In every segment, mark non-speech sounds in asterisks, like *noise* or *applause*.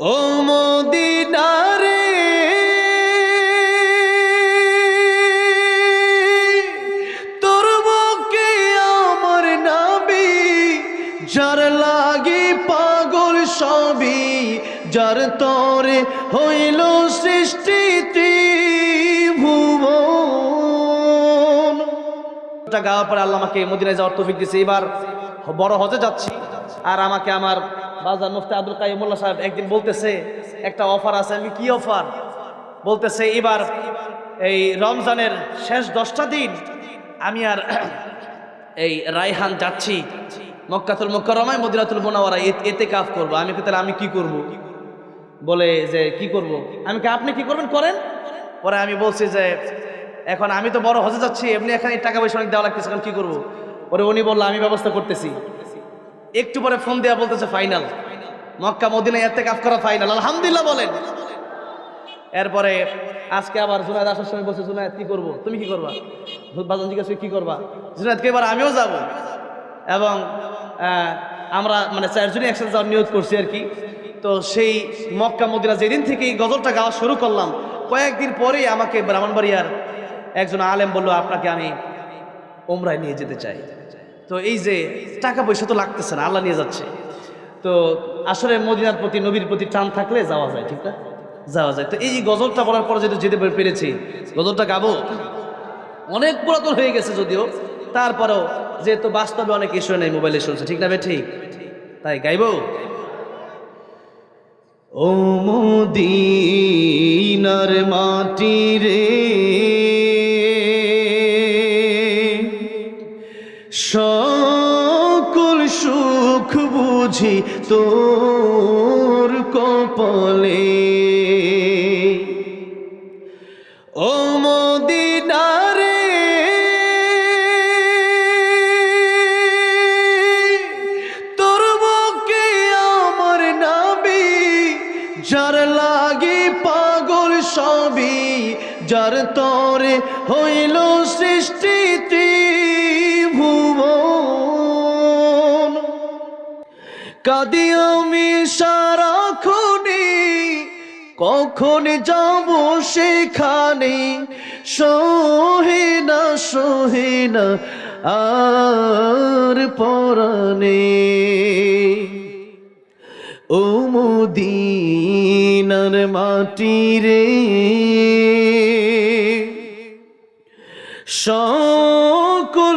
ও মদিনারে। তোর বুকে আমার নাবি, যার লাগি পাগল সবই, যার তরে হইল সৃষ্টি এটা গাওয়ার পরে আল্লাহ আমাকে মদিনায় যাওয়ার তৌফিক দিয়েছে। এবার বড় হজে যাচ্ছি। আর আমাকে আমার বাজার মুফতি আব্দুল কাইমুল্লাহ সাহেব একদিন বলতেছে, একটা অফার আছে। আমি, কি অফার? বলতেছে, এবার এই রমজানের শেষ দশটা দিন আমি আর *clears throat* এই রায়হান যাচ্ছি, মক্কাতুল মুকরমায় মদিনাতুল মোনাওয়ারা এতে কাফ করব। আমি তাহলে আমি কি করব? বলে যে, কি করব? আমি আপনি কি করবেন? করেন। পরে আমি বলছি যে, এখন আমি তো বড় হজে যাচ্ছি, এমনি এখানে টাকা পয়সা অনেক দেওয়া লাগতেছে, এখন কি করব? পরে উনি বলল, আমি ব্যবস্থা করতেছি। একটু পরে ফোন দেওয়া বলতেছে, ফাইনাল। মক্কা মদিনা এতে কাফ করা ফাইনাল। আলহামদুলিল্লাহ বলেন। এরপরে আজকে আবার জুনায়দ আসার সময় বলছে, জুনায়দ, কি করব? তুমি কি করবা? বাজান জিজ্ঞাসা কি করবা? জুনায়দকে এবার আমিও যাব। এবং আমরা মানে চারজনই একসাথে যাওয়ার নিয়োগ করছি আর কি। তো সেই মক্কা, মদিনা যেদিন থেকে এই গজলটা গাওয়া শুরু করলাম, কয়েকদিন পরেই আমাকে ব্রাহ্মণবাড়িয়ার একজন আলেম বলল, আপনাকে আমি ওমরায় নিয়ে যেতে চাই। তো এই যে টাকা পয়সা তো লাগতেছে না, আল্লাহ নিয়ে যাচ্ছে। তো আসলে মদিনার প্রতি, নবীর প্রতি টান থাকলে যাওয়া যায়, ঠিক না? যাওয়া যায়। তো এই গজলটা বলার পর যেহেতু যেতে পেরেছি, গজলটা গাবো? অনেক পুরাতন হয়ে গেছে যদিও, তারপরেও যেহেতু বাস্তবে অনেক ইস্যু নেই, মোবাইলে শুনছে, ঠিক না ঠিক তাই গাইবো? ও মদিনার মাটি রে সকল সুখ বুঝি তোর কপালে। ও মদিনারে, তোর বুকে আমার নাবি, যার লাগি পাগল সবই যার তরে হইল সৃষ্টি কাদি আমি সারাক্ষণে কখন যাব সেখানে। সহে না সহে না আর পরানে ও মদিনার মাটি রে। সকল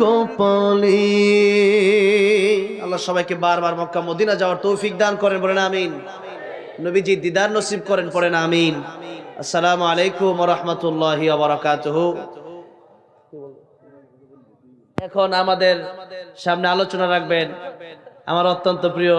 কপালে। আল্লাহ সবাইকে বারবার মক্কা, মদিনা যাওয়ার তৌফিক দান করেন, বলেন আমিন। নবীজি দিদার নসিব করেন, পড়েন আমিন। আসসালামু আলাইকুম রহমতুল্লাহ এখন আমাদের সামনে আলোচনা রাখবেন। আমার অত্যন্ত প্রিয়